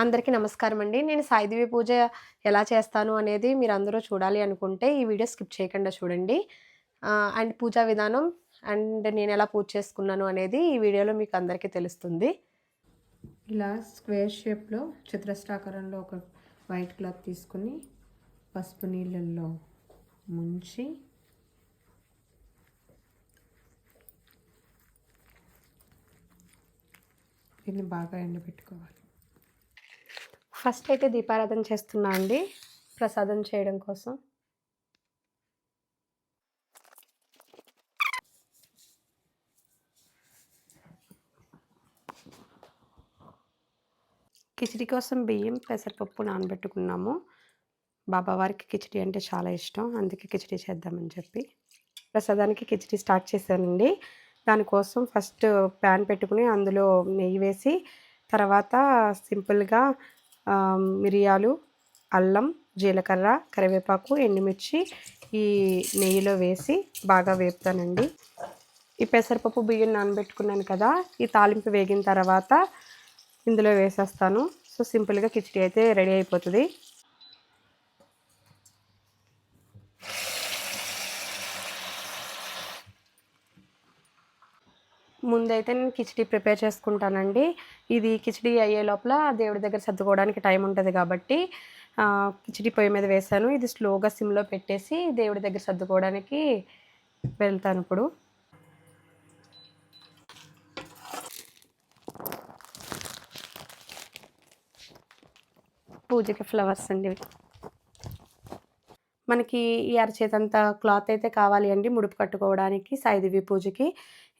అందరికీ నమస్కారం అండి నేను సాయిదేవి పూజ ఎలా చేస్తాను అనేది మీరు అందరూ చూడాలి అనుకుంటే ఈ వీడియో స్కిప్ చేయకుండా చూడండి. అండ్ పూజా విధానం అండ్ నేను ఎలా పూజ చేసుకున్నాను అనేది ఈ వీడియోలో మీకు అందరికీ తెలుస్తుంది. ఇలా స్క్వేర్ షేప్లో చతురస్రాకారంలో ఒక వైట్ క్లాత్ తీసుకుని పసుపు నీళ్ళల్లో ముంచి దీన్ని బాగా ఎండబెట్టుకోవాలి. ఫస్ట్ అయితే దీపారాధన చేస్తున్నా అండి. ప్రసాదం చేయడం కోసం. కిచిడి కోసం బియ్యం పెసరపప్పు నానబెట్టుకున్నాము. బాబావారికి కిచిడి అంటే చాలా ఇష్టం. అందుకే కిచిడి చేద్దామని చెప్పి ప్రసాదానికి కిచిడి స్టార్ట్ చేశానండి. దానికోసం ఫస్ట్ ప్యాన్ పెట్టుకుని అందులో నెయ్యి వేసి తర్వాత సింపుల్గా మిరియాలు అల్లం జీలకర్ర కరివేపాకు ఎండుమిర్చి ఈ నెయ్యిలో వేసి బాగా వేపుతానండి. ఈ పెసరపప్పు బియ్యం నానబెట్టుకున్నాను కదా ఈ తాలింపు వేగిన తర్వాత ఇందులో వేసేస్తాను. సో సింపుల్గా కిచిడి అయితే రెడీ అయిపోతుంది. ముందైతే నేను కిచిడి ప్రిపేర్ చేసుకుంటానండి. ఇది కిచిడి అయ్యే లోపల దేవుడి దగ్గర సర్దుకోవడానికి టైం ఉంటుంది కాబట్టి కిచిడి పొయ్యి మీద వేసాను. ఇది స్లోగా సిమ్లో పెట్టేసి దేవుడి దగ్గర సర్దుకోవడానికి వెళ్తాను ఇప్పుడు. పూజకి ఫ్లవర్స్ అండి మనకి ఈ అరచేతంత క్లాత్ అయితే కావాలి అండి ముడుపు కట్టుకోవడానికి సాయిదేవి పూజకి.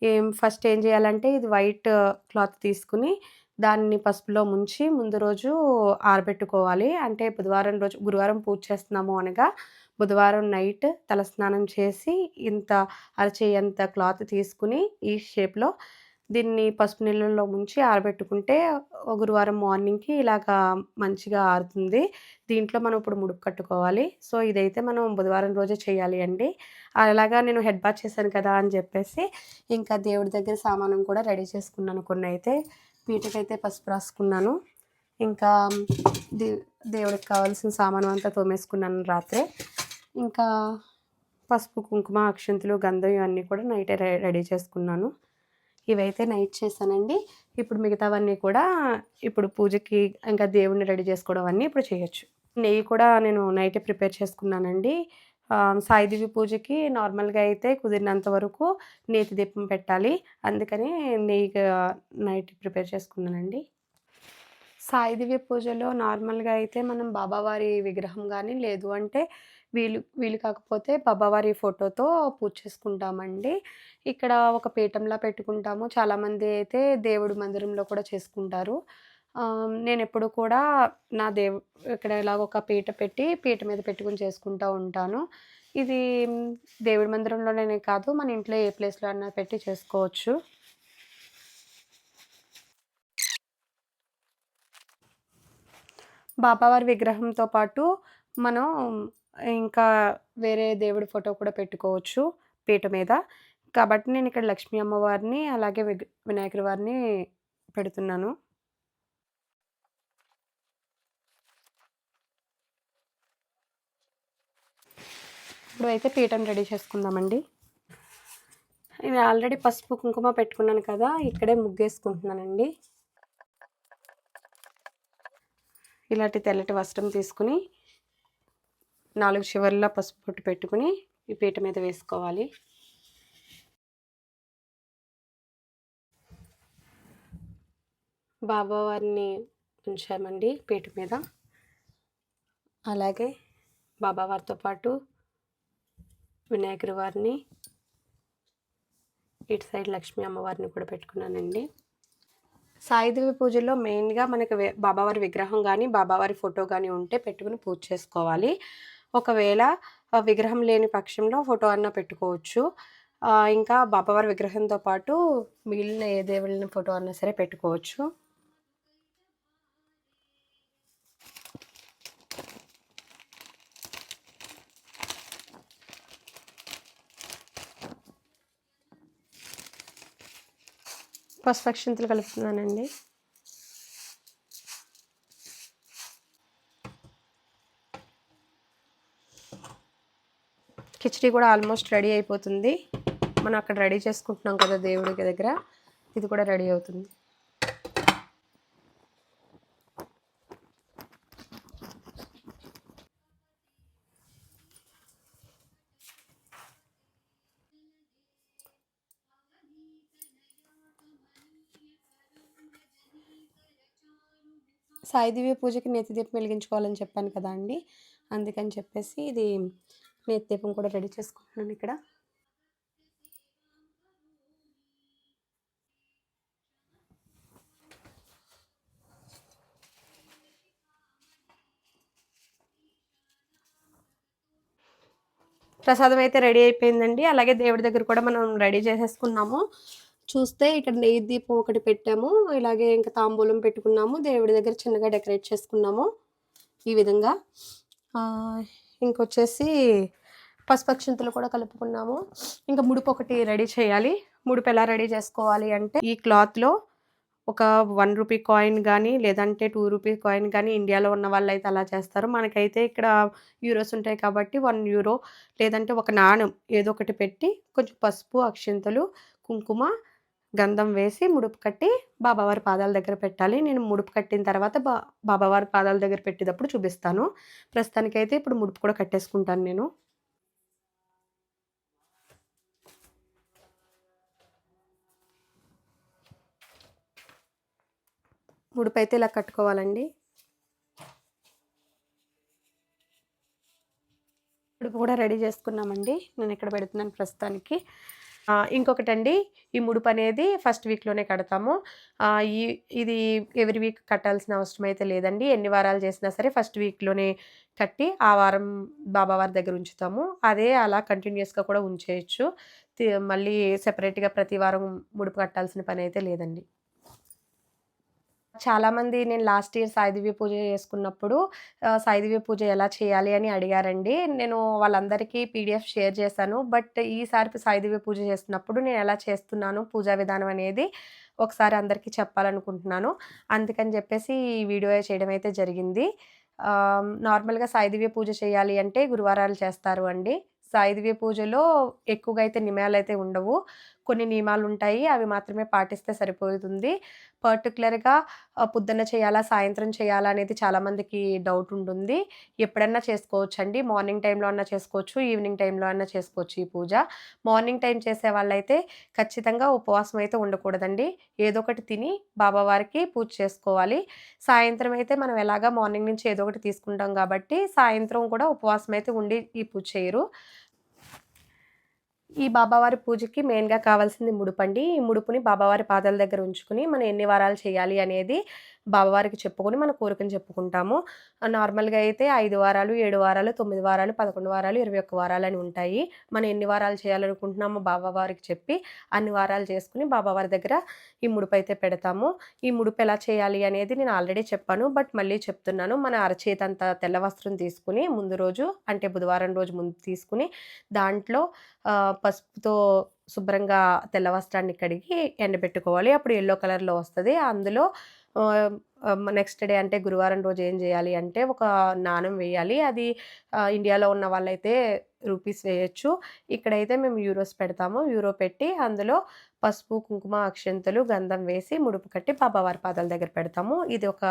ఏం ఫస్ట్ ఏం చేయాలంటే ఇది వైట్ క్లాత్ తీసుకుని దాన్ని పసుపులో ముంచి ముందు రోజు ఆరబెట్టుకోవాలి. అంటే బుధవారం రోజు గురువారం పూజ చేస్తున్నాము అనగా బుధవారం నైట్ తలస్నానం చేసి ఇంత అరచేయంత క్లాత్ తీసుకుని ఈ షేప్లో దీన్ని పసుపు నీళ్ళల్లో ముంచి ఆరబెట్టుకుంటే గురువారం మార్నింగ్కి ఇలాగా మంచిగా ఆరుతుంది. దీంట్లో మనం ఇప్పుడు ముడుపు కట్టుకోవాలి. సో ఇదైతే మనం బుధవారం రోజే చేయాలి అండి. అలాగా నేను హెడ్ బాత్ చేశాను కదా అని చెప్పేసి ఇంకా దేవుడి దగ్గర సామానం కూడా రెడీ చేసుకున్నాను కొన్ని అయితే. పీటకైతే పసుపు రాసుకున్నాను. ఇంకా దే దేవుడికి కావాల్సిన సామాను అంతా తోమేసుకున్నాను రాత్రే. ఇంకా పసుపు కుంకుమ అక్షంతులు గంధం ఇవన్నీ కూడా నైటే రె- రెడీ చేసుకున్నాను. ఇవైతే నైట్ చేశానండి. ఇప్పుడు మిగతావన్నీ కూడా ఇప్పుడు పూజకి ఇంకా దేవుడిని రెడీ చేసుకోవడం అన్నీ ఇప్పుడు చేయొచ్చు. నెయ్యి కూడా నేను నైట్ ప్రిపేర్ చేసుకున్నానండి. సాయిదేవి పూజకి నార్మల్గా అయితే కుదిరినంత వరకు నేతి దీపం పెట్టాలి. అందుకని నెయ్యి నైట్ ప్రిపేర్ చేసుకున్నానండి. సాయిదేవి పూజలో నార్మల్గా అయితే మనం బాబావారి విగ్రహం కానీ లేదు అంటే వీలు వీలు కాకపోతే బాబావారి ఫోటోతో పూజ చేసుకుంటామండి. ఇక్కడ ఒక పీఠంలా పెట్టుకుంటాము. చాలామంది అయితే దేవుడి మందిరంలో కూడా చేసుకుంటారు. నేను ఎప్పుడు కూడా నా దేవు ఇక్కడ ఇలాగ ఒక పీట పెట్టి పీట మీద పెట్టుకుని చేసుకుంటూ ఉంటాను. ఇది దేవుడి మందిరంలోనే కాదు మన ఇంట్లో ఏ ప్లేస్లో అన్నా పెట్టి చేసుకోవచ్చు. బాబావారి విగ్రహంతో పాటు మనం ఇంకా వేరే దేవుడి ఫోటో కూడా పెట్టుకోవచ్చు పీట మీద. కాబట్టి నేను ఇక్కడ లక్ష్మీ అమ్మవారిని అలాగే విగ్ వినాయకుడి వారిని పెడుతున్నాను. ఇప్పుడు అయితే పీఠం రెడీ చేసుకుందామండి. నేను ఆల్రెడీ పసుపు కుంకుమ పెట్టుకున్నాను కదా ఇక్కడే ముగ్గేసుకుంటున్నానండి. ఇలాంటి తెల్లటి వస్త్రం తీసుకుని నాలుగు చివర్ల పసుపు పొట్టు పెట్టుకుని ఈ పీట మీద వేసుకోవాలి. బాబావారిని ఉంచామండి పీట మీద. అలాగే బాబావారితో పాటు వినాయకుడి వారిని ఇటు సైడ్ లక్ష్మీ అమ్మవారిని కూడా పెట్టుకున్నానండి. సాయిదేవి పూజలో మెయిన్గా మనకు బాబావారి విగ్రహం కానీ బాబావారి ఫోటో కానీ ఉంటే పెట్టుకుని పూజ చేసుకోవాలి. ఒకవేళ విగ్రహం లేని పక్షంలో ఫోటో అన్న పెట్టుకోవచ్చు. ఇంకా బాబావారి విగ్రహంతో పాటు మిగిలిన ఏ దేవుళ్ళని ఫోటో అన్నా సరే పెట్టుకోవచ్చు. పసుపు అక్షంతలు కలుపుతున్నానండి. కిచడీ కూడా ఆల్మోస్ట్ రెడీ అయిపోతుంది. మనం అక్కడ రెడీ చేసుకుంటున్నాం కదా దేవుడి దగ్గర. ఇది కూడా రెడీ అవుతుంది. సాయిదివ్య పూజకి నేతి దీపం వెలిగించుకోవాలని చెప్పాను కదా అండి. అందుకని చెప్పేసి ఇది నేతి దీపం కూడా రెడీ చేసుకుంటున్నాను ఇక్కడ. ప్రసాదం అయితే రెడీ అయిపోయిందండి. అలాగే దేవుడి దగ్గర కూడా మనం రెడీ చేసేసుకున్నాము. చూస్తే ఇక్కడ నెయ్యి దీపం ఒకటి పెట్టాము. ఇలాగే ఇంకా తాంబూలం పెట్టుకున్నాము. దేవుడి దగ్గర చిన్నగా డెకరేట్ చేసుకున్నాము. ఈ విధంగా. ఇంకొచ్చేసి పసుపక్షింతలు కూడా కలుపుకున్నాము. ఇంకా ముడుపు ఒకటి రెడీ చేయాలి. ముడుపు ఎలా రెడీ చేసుకోవాలి అంటే ఈ క్లాత్లో ఒక వన్ రూపీ కాయిన్ కానీ లేదంటే టూ రూపీ కాయిన్ కానీ ఇండియాలో ఉన్న వాళ్ళు అయితే అలా చేస్తారు. మనకైతే ఇక్కడ యూరోస్ ఉంటాయి కాబట్టి వన్ యూరో లేదంటే ఒక నాణం ఏదో ఒకటి పెట్టి కొంచెం పసుపు అక్షింతలు కుంకుమ గంధం వేసి ముడుపు కట్టి బాబావారి పాదాల దగ్గర పెట్టాలి. నేను ముడుపు కట్టిన తర్వాత బా బాబావారి పాదాల దగ్గర పెట్టేటప్పుడు చూపిస్తాను. ప్రస్తుతానికైతే ఇప్పుడు ముడుపు కూడా కట్టేసుకుంటాను నేను. ముడుపు అయితే ఇలా కట్టుకోవాలండి. ముడుపు కూడా రెడీ చేసుకున్నామండి. నేను ఇక్కడ పెడుతున్నాను ప్రస్తుతానికి. ఇంకొకటండి ఈ ముడుపు అనేది ఫస్ట్ వీక్లోనే కడతాము. ఈ ఇది ఎవ్రీ వీక్ కట్టాల్సిన అవసరం అయితే లేదండి. ఎన్ని వారాలు చేసినా సరే ఫస్ట్ వీక్లోనే కట్టి ఆ వారం బాబావారి దగ్గర ఉంచుతాము. అదే అలా కంటిన్యూస్గా కూడా ఉంచేయచ్చు. మళ్ళీ సెపరేట్గా ప్రతి వారం ముడుపు కట్టాల్సిన పని అయితే లేదండి. చాలామంది నేను లాస్ట్ ఇయర్ సాయిదివ్య పూజ చేసుకున్నప్పుడు సాయిదివ్య పూజ ఎలా చేయాలి అని అడిగారండి. నేను వాళ్ళందరికీ పీడిఎఫ్ షేర్ చేశాను. బట్ ఈసారి సాయిదివ్య పూజ చేస్తున్నప్పుడు నేను ఎలా చేస్తున్నాను పూజా విధానం అనేది ఒకసారి అందరికీ చెప్పాలనుకుంటున్నాను. అందుకని చెప్పేసి ఈ వీడియో చేయడం అయితే జరిగింది. నార్మల్గా సాయిదివ్య పూజ చేయాలి అంటే గురువారాలు చేస్తారు అండి. సాయిదివ్య పూజలో ఎక్కువగా అయితే నిమయాలు అయితే ఉండవు. కొన్ని నియమాలు ఉంటాయి అవి మాత్రమే పాటిస్తే సరిపోతుంది. పర్టికులర్గా పొద్దున్న చేయాలా సాయంత్రం చేయాలా అనేది చాలామందికి డౌట్ ఉంటుంది. ఎప్పుడన్నా చేసుకోవచ్చు అండి మార్నింగ్ టైంలో అన్నా చేసుకోవచ్చు ఈవినింగ్ టైంలో అన్నా చేసుకోవచ్చు ఈ పూజ. మార్నింగ్ టైం చేసే వాళ్ళైతే ఖచ్చితంగా ఉపవాసం అయితే ఉండకూడదండి. ఏదో ఒకటి తిని బాబావారికి పూజ చేసుకోవాలి. సాయంత్రం అయితే మనం ఎలాగా మార్నింగ్ నుంచి ఏదో ఒకటి తీసుకుంటాం కాబట్టి సాయంత్రం కూడా ఉపవాసం అయితే ఉండి ఈ పూజ చేయరు. ఈ బాబావారి పూజకి మెయిన్గా కావాల్సింది ముడుపండి. ఈ ముడుపుని బాబావారి పాదాల దగ్గర ఉంచుకుని మనం ఎన్ని వారాలు చేయాలి అనేది బాబావారికి చెప్పుకొని మన కోరికను చెప్పుకుంటాము. నార్మల్గా అయితే ఐదు వారాలు ఏడు వారాలు తొమ్మిది వారాలు పదకొండు వారాలు ఇరవై ఒక్క వారాలు అని ఉంటాయి. మనం ఎన్ని వారాలు చేయాలనుకుంటున్నామో బాబావారికి చెప్పి అన్ని వారాలు చేసుకుని బాబావారి దగ్గర ఈ ముడుపు అయితే పెడతాము. ఈ ముడుపు ఎలా చేయాలి అనేది నేను ఆల్రెడీ చెప్పాను. బట్ మళ్ళీ చెప్తున్నాను. మన అరచేతి అంత తెల్ల వస్త్రం తీసుకుని ముందు రోజు అంటే బుధవారం రోజు ముందు తీసుకుని దాంట్లో పసుపుతో శుభ్రంగా తెల్ల వస్త్రాన్ని కడిగి ఎండబెట్టుకోవాలి. అప్పుడు ఎల్లో కలర్లో వస్తుంది. అందులో నెక్స్ట్ డే అంటే గురువారం రోజు ఏం చేయాలి అంటే ఒక నాణం వేయాలి. అది ఇండియాలో ఉన్న వాళ్ళైతే రూపీస్ వేయచ్చు. ఇక్కడైతే మేము యూరోస్ పెడతాము. యూరో పెట్టి అందులో పసుపు కుంకుమ అక్షంతలు గంధం వేసి ముడుపు కట్టి బాబావారి పాదాల దగ్గర పెడతాము. ఇది ఒక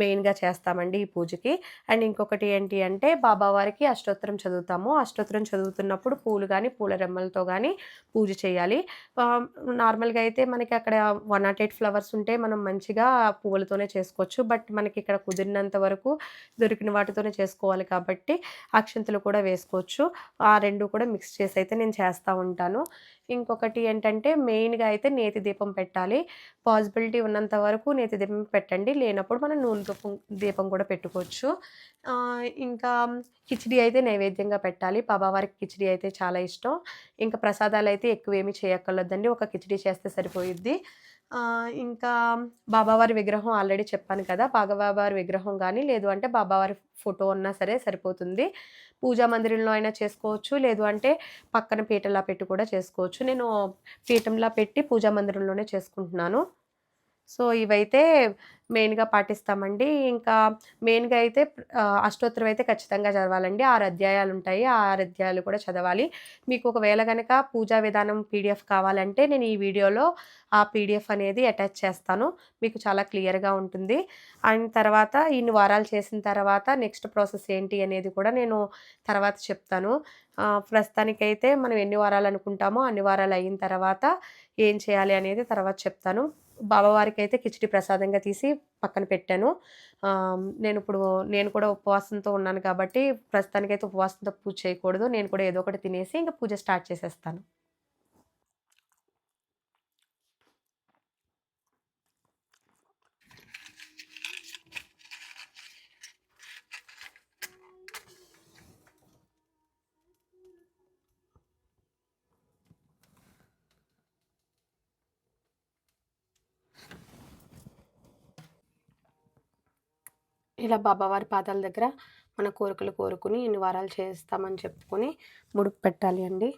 మెయిన్గా చేస్తామండి ఈ పూజకి. అండ్ ఇంకొకటి ఏంటి అంటే బాబావారికి అష్టోత్తరం చదువుతాము. అష్టోత్తరం చదువుతున్నప్పుడు పూలు కానీ పూల రెమ్మలతో కానీ పూజ చేయాలి. నార్మల్గా అయితే మనకి అక్కడ వన్ నాట్ ఎయిట్ ఫ్లవర్స్ ఉంటే మనం మంచిగా పువ్వులతోనే చేసుకోవచ్చు. బట్ మనకి ఇక్కడ కుదిరినంత వరకు దొరికిన వాటితోనే చేసుకోవాలి కాబట్టి అక్షంతలు కూడా వేసుకోవచ్చు. ఆ రెండు కూడా మిక్స్ చేసి అయితే నేను చేస్తూ ఉంటాను. ఇంకొకటి ఏంటంటే మెయిన్గా అయితే నేతి దీపం పెట్టాలి. పాసిబిలిటీ ఉన్నంత వరకు నేతి దీపం పెట్టండి. లేనప్పుడు మనం నూనె దీపం దీపం కూడా పెట్టుకోవచ్చు. ఇంకా కిచిడి అయితే నైవేద్యంగా పెట్టాలి. బాబావారికి కిచిడి అయితే చాలా ఇష్టం. ఇంకా ప్రసాదాలు అయితే ఎక్కువ ఏమీ చేయక్కర్లేదండి. ఒక కిచిడి చేస్తే సరిపోయిద్ది. ఇంకా బాబావారి విగ్రహం ఆల్రెడీ చెప్పాను కదా బాబావారి విగ్రహం కానీ లేదు అంటే బాబావారి ఫోటో ఉన్నా సరే సరిపోతుంది. పూజా మందిరంలో అయినా చేసుకోవచ్చు లేదు అంటే పక్కన పీటలా పెట్టి కూడా చేసుకోవచ్చు. నేను పీఠంలా పెట్టి పూజా మందిరంలోనే చేసుకుంటున్నాను. సో ఇవైతే మెయిన్‌గా పాటిస్తామండి. ఇంకా మెయిన్‌గా అయితే అష్టోత్తరం అయితే ఖచ్చితంగా చదవాలండి. ఆరు అధ్యాయాలు ఉంటాయి ఆ ఆరు అధ్యాయాలు కూడా చదవాలి. మీకు ఒకవేళ కనుక పూజా విధానం పీడిఎఫ్ కావాలంటే నేను ఈ వీడియోలో ఆ పీడిఎఫ్ అనేది అటాచ్ చేస్తాను. మీకు చాలా క్లియర్‌గా ఉంటుంది. అండ్ తర్వాత ఇన్ని వారాలు చేసిన తర్వాత నెక్స్ట్ ప్రాసెస్ ఏంటి అనేది కూడా నేను తర్వాత చెప్తాను. ప్రస్తుతానికైతే మనం ఎన్ని వారాలు అనుకుంటామో అన్ని వారాలు అయిన తర్వాత ఏం చేయాలి అనేది తర్వాత చెప్తాను. బాబావారికైతే కిచిడి ప్రసాదంగా తీసి పక్కన పెట్టాను. నేను ఇప్పుడు నేను కూడా ఉపవాసంతో ఉన్నాను కాబట్టి ప్రస్తుతానికైతే ఉపవాసంతో పూజ చేయకూడదు. నేను కూడా ఏదో ఒకటి తినేసి ఇంకా పూజ స్టార్ట్ చేసేస్తాను. ఇలా బాబావారి పాదాల దగ్గర మన కోరికలు కోరుకుని ఇన్ని వారాలు చేస్తామని చెప్పుకొని ముడుపు పెట్టాలి అండి.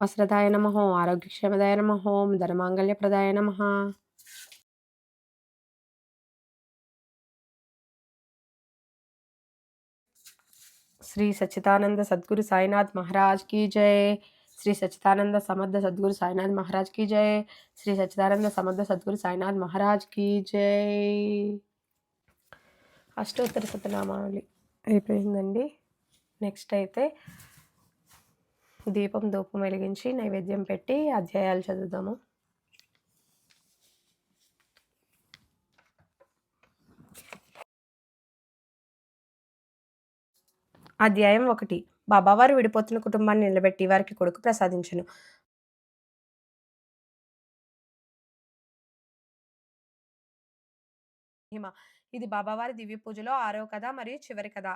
వస్త్రదాయ నమః, ఆరోగ్యక్షేమదాయ నమః, ధనమాంగళ్యప్రదాయ నమః. శ్రీ సచ్చిదానంద సద్గురు సాయినాథ్ మహారాజ్ కీ జై. శ్రీ సచ్చిదానంద సమర్థ సద్గురు సాయినాథ్ మహారాజ్ కీ జై. శ్రీ సచ్చిదానంద సమర్థ సద్గురు సాయినాథ్ మహారాజ్ కీ జై. అష్టోత్తర శతనామావళి అయిపోయిందండి. నెక్స్ట్ అయితే దీపం, ధూపం వెలిగించి నైవేద్యం పెట్టి అధ్యాయాలు చదువుదాము. అధ్యాయం ఒకటి బాబావారు విడిపోతున్న కుటుంబాన్ని నిలబెట్టి వారికి కొడుకు ప్రసాదించను మహిమ ఇది బాబావారి దివ్య పూజలో ఆరో కథ మరియు చివరి కథ.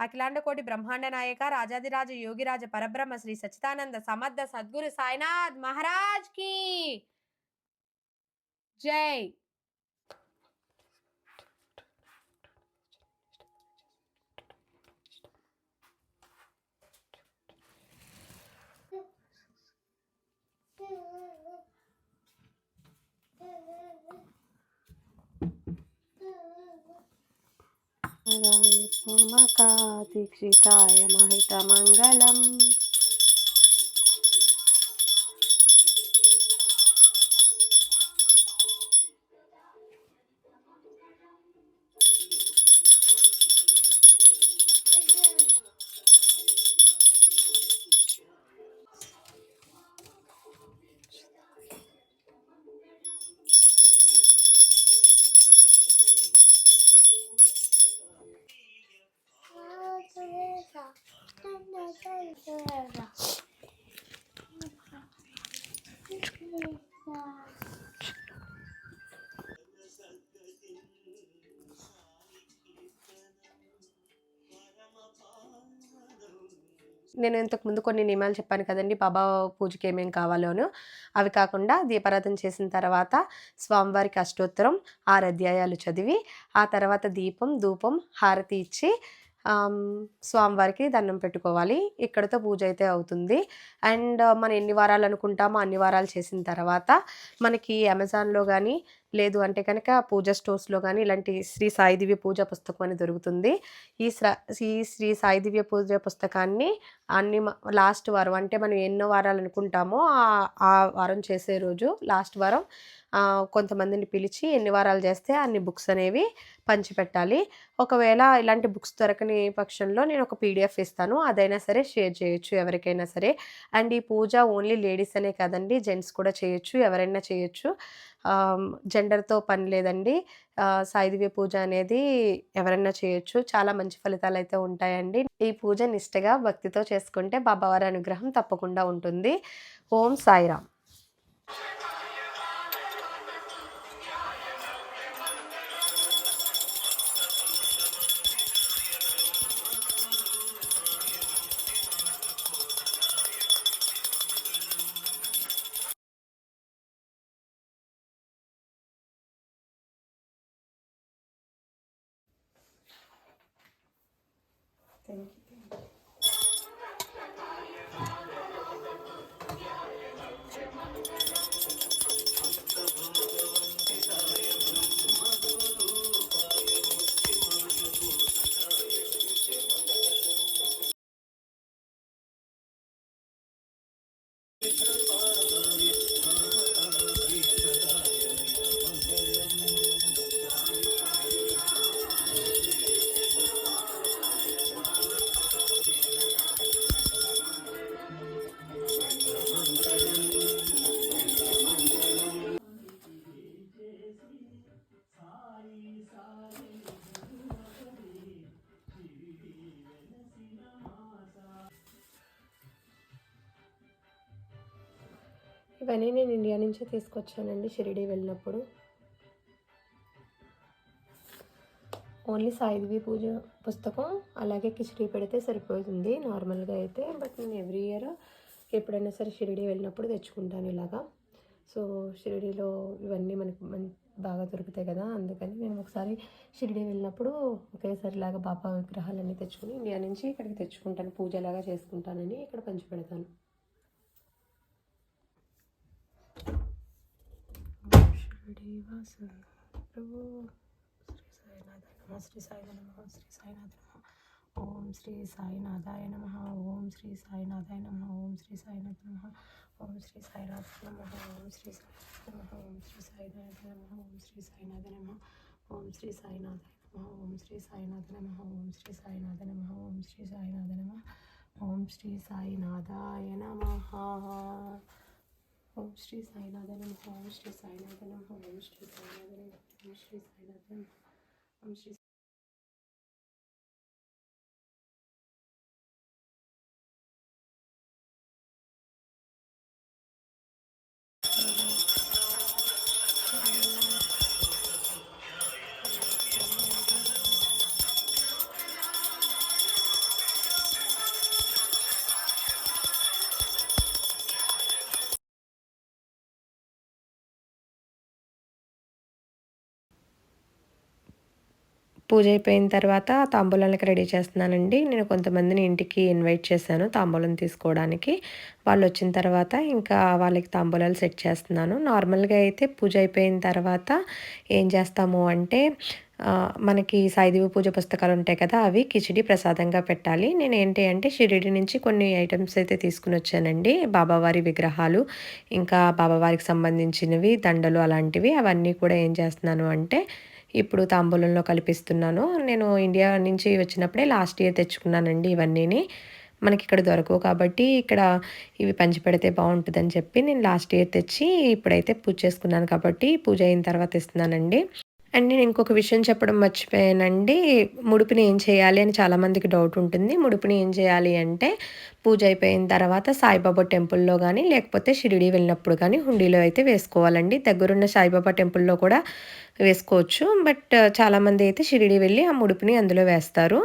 అఖిలాండ కోటి బ్రహ్మాండ నాయక రాజాదిరాజ యోగిరాజ పరబ్రహ్మ శ్రీ సచిదానంద సమర్థ సద్గురు సాయినాథ్ మహారాజ్కి జై. मङ्गलाय सोमकादीक्षिताय महितमङ्गलम् నేను ఇంతకుముందు కొన్ని నియమాలు చెప్పాను కదండీ! బాబా పూజకి ఏమేమి కావాలోనో అవి కాకుండా దీపారాధన చేసిన తర్వాత స్వామివారికి అష్టోత్తరం ఆరు అధ్యాయాలు చదివి, ఆ తర్వాత దీపం, ధూపం, హారతి ఇచ్చి స్వామివారికి దండం పెట్టుకోవాలి. ఇక్కడతో పూజ అయితే అవుతుంది. అండ్ మనం ఎన్ని వారాలు అనుకుంటామో అన్ని వారాలు చేసిన తర్వాత మనకి అమెజాన్‌లో కానీ లేదు అంటే కనుక పూజ స్టోర్స్‌లో కానీ ఇలాంటి శ్రీ సాయి దివ్య పూజ పుస్తకం అని దొరుకుతుంది. ఈ ఈ శ్రీ సాయి దివ్య పూజ పుస్తకాన్ని అన్ని లాస్ట్ వారం అంటే మనం ఎన్నో వారాలు అనుకుంటామో ఆ వారం చేసే రోజు లాస్ట్ వారం కొంతమందిని పిలిచి ఎన్ని వారాలు చేస్తే అన్ని బుక్స్ అనేవి పంచిపెట్టాలి. ఒకవేళ ఇలాంటి బుక్స్ దొరకని పక్షంలో నేను ఒక పీడిఎఫ్ ఇస్తాను. అదైనా సరే షేర్ చేయొచ్చు ఎవరికైనా సరే. అండ్ ఈ పూజ ఓన్లీ లేడీస్ అనే కాదండి జెంట్స్ కూడా చేయొచ్చు. ఎవరైనా చేయొచ్చు. జెండర్‌తో పని లేదండి. ఆహ్, సాయి పూజ అనేది ఎవరైనా చేయొచ్చు. చాలా మంచి ఫలితాలు అయితే ఉంటాయండి. ఈ పూజ నిష్టగా, భక్తితో చేసుకుంటే బాబావారి అనుగ్రహం తప్పకుండా ఉంటుంది. ఓం సాయిరామ్. ఇవన్నీ నేను ఇండియా నుంచే తీసుకొచ్చానండి షిరిడి వెళ్ళినప్పుడు. ఓన్లీ సాయిదేవి పూజ పుస్తకం అలాగే కిచిడి పెడితే సరిపోతుంది నార్మల్గా అయితే బట్ నేను ఎవ్రీ ఇయర్ ఎప్పుడైనా సరే షిరిడి వెళ్ళినప్పుడు తెచ్చుకుంటాను ఇలాగా. సో షిరిడిలో ఇవన్నీ మనకు బాగా దొరుకుతాయి కదా అందుకని నేను ఒకసారి షిరిడి వెళ్ళినప్పుడు ఒకేసారి లాగా బాబా విగ్రహాలన్నీ తెచ్చుకుని ఇండియా నుంచి ఇక్కడికి తెచ్చుకుంటాను పూజలాగా చేసుకుంటానని ఇక్కడ పంచి పెడతాను శ్రీనివాస ప్రభు శ్రీ సాయినాథ నమ శ్రీ సాయినాథాయ నమ ఓం శ్రీ సాయినాథాయ నమ ఓం శ్రీ సాయినాథాయ నమ ఓం శ్రీ సాయినాథ నమ ఓం శ్రీ సాయినాథ నమ ఓం శ్రీ సాయినాథ నమ ఓం శ్రీ సాయినాథ నమ ఓం శ్రీ సాయినాథాయ నమ ఓం శ్రీ సాయినాథ నమ ఓం శ్రీ సాయినాథ నమ ఓం శ్రీ సాయినాథ నమ ఓం శ్రీ సాయినాథాయ నమ ఓం శ్రీ సాయినాథ నమ ఓం శ్రీ సాయినాథ నమ ఓం శ్రీ సాయినాథ నమ ఓం శ్రీ సాయినాథ నమ ఓం శ్రీ పూజ అయిపోయిన తర్వాత తాంబూలాలకి రెడీ చేస్తున్నానండి. నేను కొంతమందిని ఇంటికి ఇన్వైట్ చేశాను తాంబూలం తీసుకోవడానికి. వాళ్ళు వచ్చిన తర్వాత ఇంకా వాళ్ళకి తాంబూలాలు సెట్ చేస్తున్నాను. నార్మల్గా అయితే పూజ అయిపోయిన తర్వాత ఏం చేస్తాము అంటే మనకి సాయిదేవి పూజ పుస్తకాలు ఉంటాయి కదా అవి కిచిడి ప్రసాదంగా పెట్టాలి. నేను ఏంటి అంటే షిరిడి నుంచి కొన్ని ఐటమ్స్ అయితే తీసుకుని వచ్చానండి. బాబావారి విగ్రహాలు ఇంకా బాబావారికి సంబంధించినవి దండలు అలాంటివి అవన్నీ కూడా ఏం చేస్తున్నాను అంటే ఇప్పుడు తాంబూలంలో కల్పిస్తున్నాను. నేను ఇండియా నుంచి వచ్చినప్పుడే లాస్ట్ ఇయర్ తెచ్చుకున్నానండి ఇవన్నీని. మనకి ఇక్కడ దొరకవు కాబట్టి ఇక్కడ ఇవి పంచి పెడితే బాగుంటుందని చెప్పి నేను లాస్ట్ ఇయర్ తెచ్చి ఇప్పుడైతే పూజ చేసుకున్నాను కాబట్టి పూజ అయిన తర్వాత ఇస్తున్నానండి అండ్ నేను ఇంకొక విషయం చెప్పడం మర్చిపోయానండి. ముడుపుని ఏం చేయాలి అని చాలామందికి డౌట్ ఉంటుంది. ముడుపుని ఏం చేయాలి అంటే పూజ అయిపోయిన తర్వాత సాయిబాబా టెంపుల్లో కానీ లేకపోతే షిరిడి వెళ్ళినప్పుడు కానీ హుండీలో అయితే వేసుకోవాలండి. దగ్గరున్న సాయిబాబా టెంపుల్లో కూడా వేసుకోవచ్చు. బట్ చాలామంది అయితే షిరిడి వెళ్ళి ఆ ముడుపుని అందులో వేస్తారు.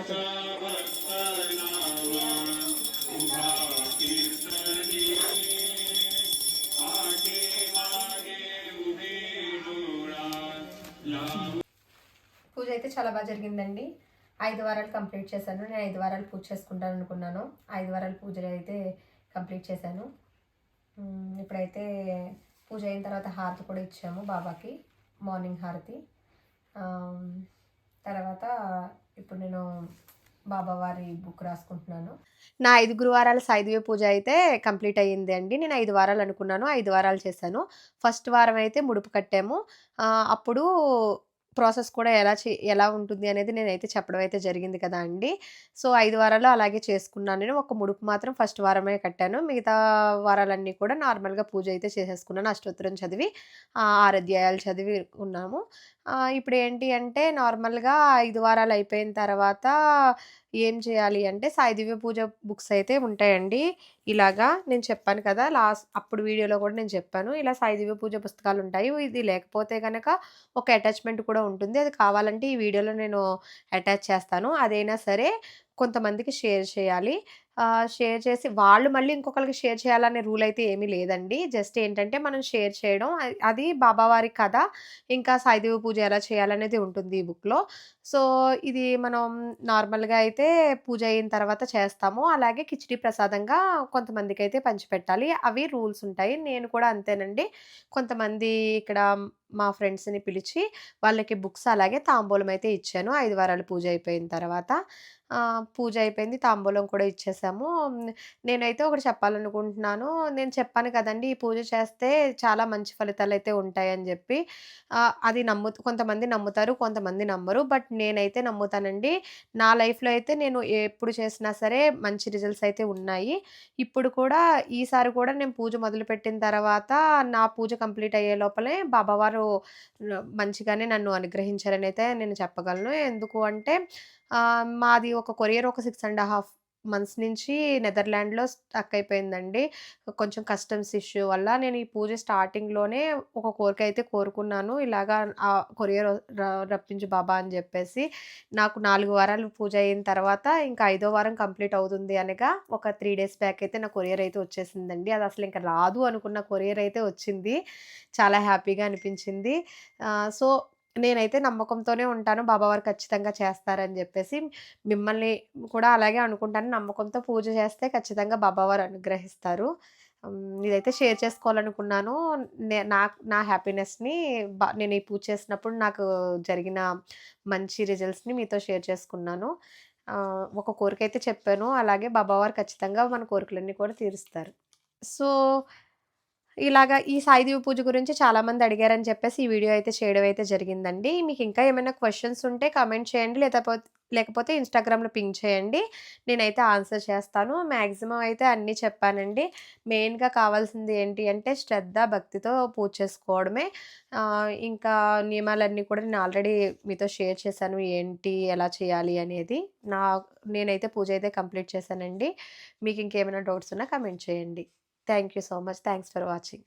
పూజ అయితే చాలా బాగా జరిగిందండి. ఐదు వారాలు కంప్లీట్ చేశాను. నేను ఐదు వారాలు పూజ చేసుకుంటాను అనుకున్నాను. ఐదు వారాలు పూజలు అయితే కంప్లీట్ చేశాను. ఇప్పుడైతే పూజ అయిన తర్వాత హారతి కూడా ఇచ్చాము బాబాకి. మార్నింగ్ హారతి. తర్వాత ఇప్పుడు నేను బాబావారి బుక్ రాసుకుంటున్నాను. నా ఐదు గురువారాల సాయిదేవి పూజ అయితే కంప్లీట్ అయ్యింది అండి. నేను ఐదు వారాలు అనుకున్నాను. ఐదు వారాలు చేశాను. ఫస్ట్ వారం అయితే ముడుపు కట్టాము. అప్పుడు ప్రాసెస్ కూడా ఎలా చే ఎలా ఉంటుంది అనేది నేనైతే చెప్పడం అయితే జరిగింది కదా అండి. సో, ఐదు వారాలు అలాగే చేసుకున్నాను నేను. ఒక ముడుపు మాత్రం ఫస్ట్ వారమే కట్టాను. మిగతా వారాలన్నీ కూడా నార్మల్‌గా పూజ అయితే చేసేసుకున్నాను. అష్టోత్తరం చదివి ఆరాధ్యాయాలు చదివి ఉన్నాము. ఇప్పుడు ఏంటి అంటే నార్మల్‌గా ఐదు వారాలు అయిపోయిన తర్వాత ఏం చేయాలి అంటే సాయి దివ్య పూజ బుక్స్ అయితే ఉంటాయండి. ఇలాగా నేను చెప్పాను కదా! లాస్ట్ అప్పుడు వీడియోలో కూడా నేను చెప్పాను. ఇలా సాయి దివ్య పూజ పుస్తకాలు ఉంటాయి ఇది లేకపోతే కనుక ఒక అటాచ్‌మెంట్ కూడా ఉంటుంది. అది కావాలంటే ఈ వీడియోలో నేను అటాచ్ చేస్తాను. అదైనా సరే కొంతమందికి షేర్ చేయాలి. షేర్ చేసి వాళ్ళు మళ్ళీ ఇంకొకరికి షేర్ చేయాలనే రూల్ అయితే ఏమీ లేదండి. జస్ట్ ఏంటంటే మనం షేర్ చేయడం అది బాబావారి కథ, ఇంకా సాయిదేవి పూజ ఎలా చేయాలనేది ఉంటుంది ఈ బుక్‌లో. సో, ఇది మనం నార్మల్‌గా అయితే పూజ అయిన తర్వాత చేస్తాము. అలాగే కిచిడి ప్రసాదంగా కొంతమందికి అయితే పంచిపెట్టాలి. అవి రూల్స్ ఉంటాయి. నేను కూడా అంతేనండి. కొంతమంది ఇక్కడ మా ఫ్రెండ్స్‌ని పిలిచి వాళ్ళకి బుక్స్ అలాగే తాంబూలం అయితే ఇచ్చాను. ఐదు వారాలు పూజ అయిపోయిన తర్వాత. పూజ అయిపోయింది. తాంబూలం కూడా ఇచ్చేసాము. నేనైతే ఒకటి చెప్పాలనుకుంటున్నాను. నేను చెప్పాను కదండీ! ఈ పూజ చేస్తే చాలా మంచి ఫలితాలు అయితే ఉంటాయని చెప్పి అది నమ్ము కొంతమంది నమ్ముతారు. కొంతమంది నమ్మరు. బట్ నేనైతే నమ్ముతానండి. నా లైఫ్‌లో అయితే నేను ఎప్పుడు చేసినా సరే మంచి రిజల్ట్స్ అయితే ఉన్నాయి. ఇప్పుడు కూడా ఈసారి కూడా నేను పూజ మొదలుపెట్టిన తర్వాత నా పూజ కంప్లీట్ అయ్యే లోపలే బాబావారు మంచిగానే నన్ను అనుగ్రహించారని అయితే నేను చెప్పగలను. ఎందుకు అంటే మాది ఒక కొరియర్ ఒక సిక్స్ అండ్ హాఫ్ మంత్స్ నుంచి నెదర్లాండ్‌లో స్టక్ అయిపోయిందండి. కొంచెం కస్టమ్స్ ఇష్యూ వల్ల. నేను ఈ పూజ స్టార్టింగ్‌లోనే ఒక కోరిక అయితే కోరుకున్నాను. ఇలాగా ఆ కొరియర్ రప్పించు బాబా అని చెప్పేసి నాకు నాలుగు వారాలు పూజ అయిన తర్వాత ఇంకా ఐదో వారం కంప్లీట్ అవుతుంది అనగా ఒక త్రీ డేస్ బ్యాక్ అయితే నా కొరియర్ అయితే వచ్చేసిందండి. అది అసలు ఇంకా రాదు అనుకున్న కొరియర్ అయితే వచ్చింది. చాలా హ్యాపీగా అనిపించింది. సో, నేనైతే నమ్మకంతోనే ఉంటాను. బాబావారు ఖచ్చితంగా చేస్తారని చెప్పేసి మిమ్మల్ని కూడా అలాగే అనుకుంటాను. నమ్మకంతో పూజ చేస్తే ఖచ్చితంగా బాబావారు అనుగ్రహిస్తారు. ఇదైతే షేర్ చేసుకోవాలనుకున్నాను. నా నాకు నా హ్యాపీనెస్‌ని బ నేను ఈ పూజ చేసినప్పుడు నాకు జరిగిన మంచి రిజల్ట్స్‌ని మీతో షేర్ చేసుకున్నాను. ఒక కోరిక అయితే చెప్పాను. అలాగే బాబావారు ఖచ్చితంగా మన కోరికలన్నీ కూడా తీరుస్తారు. సో, ఇలాగా ఈ సాయిదేవి పూజ గురించి చాలామంది అడిగారని చెప్పేసి ఈ వీడియో అయితే చేయడం అయితే జరిగిందండి. మీకు ఇంకా ఏమైనా క్వశ్చన్స్ ఉంటే కామెంట్ చేయండి. లేకపోతే లేకపోతే ఇన్‌స్టాగ్రామ్‌లో పింక్ చేయండి. నేనైతే ఆన్సర్ చేస్తాను. మ్యాక్సిమం అయితే అన్నీ చెప్పానండి. మెయిన్‌గా కావాల్సింది ఏంటి అంటే శ్రద్ధ, భక్తితో పూజ చేసుకోవడమే. ఇంకా నియమాలన్నీ కూడా నేను ఆల్రెడీ మీతో షేర్ చేశాను. ఏంటి, ఎలా చేయాలి అనేది. నా నేనైతే పూజ అయితే కంప్లీట్ చేశానండి. మీకు ఇంకేమైనా డౌట్స్ ఉన్నా కామెంట్ చేయండి. Thank you so much. Thanks for watching.